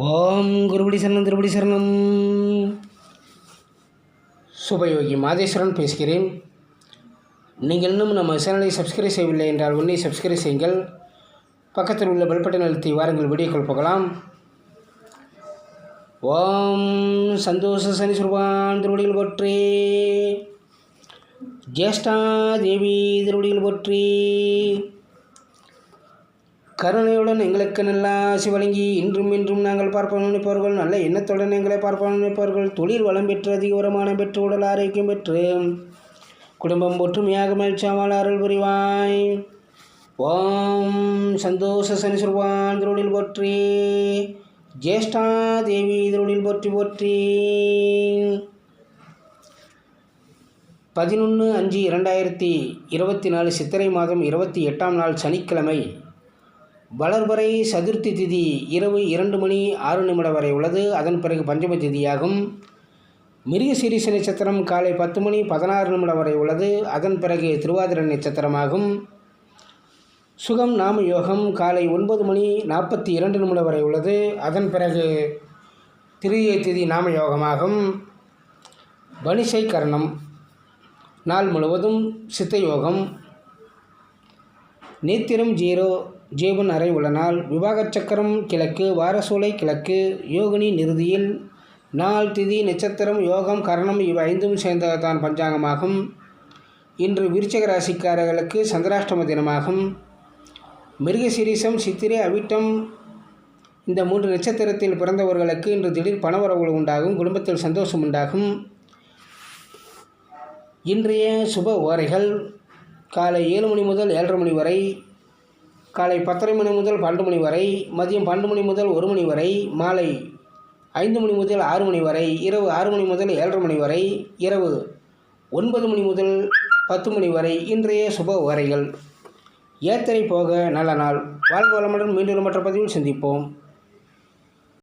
ஓம் குருபடி சரணம் திருபடி சரணம். சுபயோகி மாதேஸ்வரன் பேசுகிறேன். நீங்கள் இன்னும் நம்ம சேனலை சப்ஸ்கிரைப் செய்யவில்லை என்றால் உன்னை சப்ஸ்கிரைப் செய்யுங்கள். பக்கத்தில் உள்ள பெல் பட்டன் அழுத்தி வாருங்கள் வீடியோக்கள் போகலாம். ஓம் சந்தோஷ சனி சுருபான் திருவடிகள் போற்றி. ஜேஷ்டா தேவி திருவடிகள் போற்றி. கருணையுடன் எங்களுக்கு நல்ல ஆசி வழங்கி இன்றும் இன்றும் நாங்கள் பார்ப்போம் நினைப்பவர்கள் நல்ல எண்ணத்துடன் எங்களை பார்ப்போம் நினைப்பவர்கள். தொழில் வளம் பெற்று அதிக வருமானம் பெற்று உடல் ஆரோக்கியம் பெற்று குடும்பம் ஒற்றுமையாக மகிழ்ச்சியாமல் அருள் புரிவாய். ஓம் சந்தோஷ சனி திருடில் திருவடில் போற்றி ஜேஷ்டா தேவி திருடில் போற்றி போற்றி. பதினொன்று அஞ்சு இரண்டாயிரத்தி இருபத்தி நாலு சித்திரை மாதம் இருபத்தி எட்டாம் நாள் சனிக்கிழமை வளர்வரை சதுர்த்தி திதி இரவு இரண்டு மணி ஆறு நிமிடம் வரை உள்ளது. அதன் பிறகு பஞ்சம திதியாகும். மிருகசீரிச நட்சத்திரம் காலை பத்து மணி பதினாறு நிமிடம் வரை உள்ளது. அதன் பிறகு திருவாதிரை நட்சத்திரமாகும். சுகம் நாம யோகம் காலை ஒன்பது மணி நாற்பத்தி இரண்டு நிமிடம் வரை உள்ளது. அதன் பிறகு திரிய திதி நாம யோகமாகும். வணிசை கரணம். நாள் முழுவதும் சித்த யோகம். நேத்திரம் ஜீரோ ஜீவன் அறை உள்ள நாள் விவாகச் சக்கரம் கிழக்கு வாரசூலை கிழக்கு யோகினி நிறுதியில் நாள் திதி நட்சத்திரம் யோகம் கரணம் இவை ஐந்தும் சேர்ந்ததான் பஞ்சாங்கமாகும். இன்று விருச்சக ராசிக்காரர்களுக்கு சந்திராஷ்டம தினமாகும். மிருகசிரீசம் சித்திரை அவிட்டம் இந்த மூன்று நட்சத்திரத்தில் பிறந்தவர்களுக்கு இன்று திடீர் பணவரவு உண்டாகும் குடும்பத்தில் சந்தோஷம் உண்டாகும். இன்றைய சுப ஓரைகள் காலை ஏழு மணி முதல் ஏழரை மணி வரை காலை பத்தரை மணி முதல் பன்னெண்டு மணி வரை மதியம் பன்னெண்டு மணி முதல் ஒரு மணி வரை மாலை ஐந்து மணி முதல் ஆறு மணி வரை இரவு ஆறு மணி முதல் ஏழரை மணி வரை இரவு ஒன்பது மணி முதல் பத்து மணி வரை இன்றைய சுப வரைகள் ஏத்தரை போக நல்ல நாள். வாழ்வு வளமுடன் மீண்டும் மற்ற பதிவில் சந்திப்போம்.